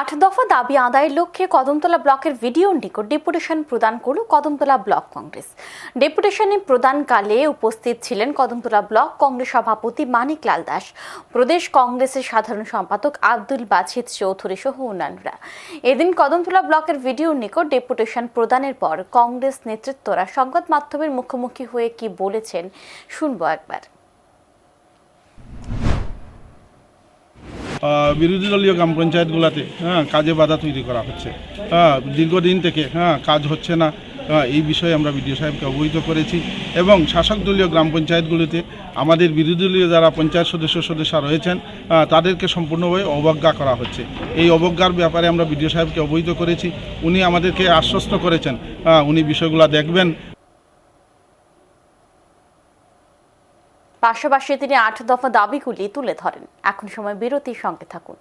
আট দফা দাবি আদায়ের লক্ষ্যে কদমতলা ব্লকের ভিডিও নিকট ডেপুটেশন প্রদান করল কদমতলা ব্লক কংগ্রেস। ডেপুটেশনে প্রদানকালে উপস্থিত ছিলেন কদমতলা ব্লক কংগ্রেস সভাপতি মানিক লাল দাস, প্রদেশ কংগ্রেসের সাধারণ সম্পাদক আব্দুল বাছিদ চৌধুরী সহ অন্যান্যরা। এদিন কদমতলা ব্লকের ভিডিও নিকট ডেপুটেশন প্রদানের পর কংগ্রেস নেতৃত্বরা সংবাদ মাধ্যমের মুখোমুখি হয়ে কি বলেছেন শুনব একবার। বিরোধী দলীয় গ্রাম পঞ্চায়েতগুলোতে হ্যাঁ কাজে বাধা তৈরি করা হচ্ছে। হ্যাঁ দীর্ঘদিন থেকে হ্যাঁ কাজ হচ্ছে না। হ্যাঁ, এই বিষয়ে আমরা বিডিও সাহেবকে অবহিত করেছি এবং শাসক দলীয় গ্রাম পঞ্চায়েতগুলিতে আমাদের বিরোধী দলীয় যারা পঞ্চায়েত সদস্য সদস্য রয়েছেন তাদেরকে সম্পূর্ণভাবে অবজ্ঞা করা হচ্ছে। এই অবজ্ঞার ব্যাপারে আমরা বিডিও সাহেবকে অবহিত করেছি। উনি আমাদেরকে আশ্বস্ত করেছেন। উনি বিষয়গুলো দেখবেন। পাশাপাশি তিনি আট দফা দাবিগুলি তুলে ধরেন। এখন সময় বিরতির সঙ্গে থাকুন।